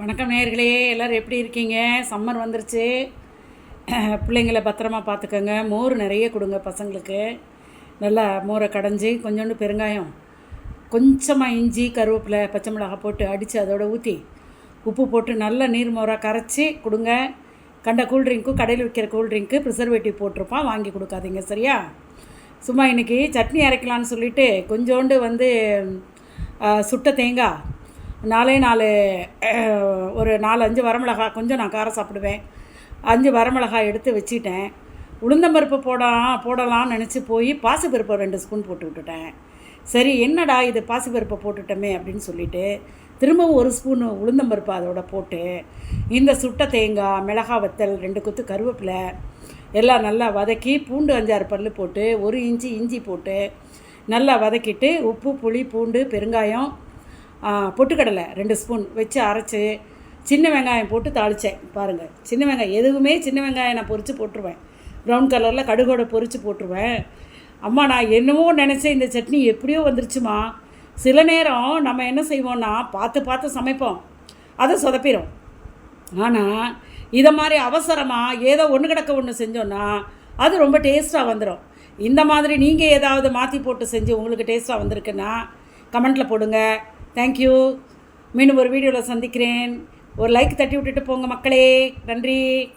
வணக்கம் நேர்களே எல்லோரும் எப்படி இருக்கீங்க? சம்மர் வந்துருச்சு. பிள்ளைங்களை பத்திரமா பார்த்துக்கோங்க. மோர் நிறைய கொடுங்க பசங்களுக்கு. நல்லா மோரை கடைஞ்சி கொஞ்சோண்டு பெருங்காயம் கொஞ்சமாக இஞ்சி கருவேப்பிலை பச்சை மிளகாய் போட்டு அடித்து அதோட ஊற்றி உப்பு போட்டு நல்ல நீர் மோராக கரைச்சி கொடுங்க. கண்ட கூல்ட்ரிங்க்கும் கடையில் விற்கிற கூல்ட்ரிங்க்கு ப்ரிசர்வேட்டிவ் போட்டிருப்பான். வாங்கி கொடுக்காதீங்க சரியா? சும்மா இன்றைக்கி சட்னி அரைக்கலான்னு சொல்லிட்டு கொஞ்சோண்டு வந்து சுட்ட தேங்காய் நாலே நாலு ஒரு நாலு அஞ்சு வரமிளகாய் கொஞ்சம் நான் காரம் சாப்பிடுவேன். அஞ்சு வரமிளகாய் எடுத்து வச்சிட்டேன். உளுந்தம்பருப்பு போடலாம் போடலாம்னு நினச்சி போய் பாசிப்பருப்பை ரெண்டு ஸ்பூன் போட்டு விட்டுட்டேன். சரி என்னடா இது பாசிப்பருப்பை போட்டுட்டோமே அப்படின்னு சொல்லிட்டு திரும்பவும் ஒரு ஸ்பூன் உளுந்தம்பருப்பு அதோட போட்டு இந்த சுட்ட தேங்காய் மிளகாய் வத்தல் ரெண்டு கொத்து கருவேப்பிலை எல்லாம் நல்லா வதக்கி பூண்டு அஞ்சாறு பல் போட்டு ஒரு இஞ்சி இஞ்சி போட்டு நல்லா வதக்கிட்டு உப்பு புளி பூண்டு பெருங்காயம் பொட்டுக்கடலை ரெண்டு ஸ்பூன் வச்சு அரைச்சி சின்ன வெங்காயம் போட்டு தாளித்தேன் பாருங்கள் சின்ன வெங்காயம் எதுவுமே சின்ன வெங்காயம் நான் பொறிச்சு போட்டுருவேன். ப்ரௌன் கலரில் கடுகோட பொரித்து போட்டுருவேன். அம்மா நான் என்னமோ நினச்சேன் இந்த சட்னி எப்படியோ வந்துருச்சுமா. சில நேரம் நம்ம என்ன செய்வோம்னா பார்த்து பார்த்து சமைப்போம். அதை சொதப்பிடும் ஆனால் இதை மாதிரி அவசரமாக ஏதோ ஒன்று கிடக்க ஒன்று செஞ்சோன்னா அது ரொம்ப டேஸ்ட்டாக வந்துடும் இந்த மாதிரி நீங்கள் ஏதாவது மாற்றி போட்டு செஞ்சு உங்களுக்கு டேஸ்ட்டாக வந்திருக்குன்னா கமெண்ட்டில் போடுங்க. தேங்க்யூ மீண்டும் ஒரு வீடியோவில் சந்திக்கிறேன். ஒரு லைக் தட்டி விட்டுட்டு போங்க மக்களே. நன்றி.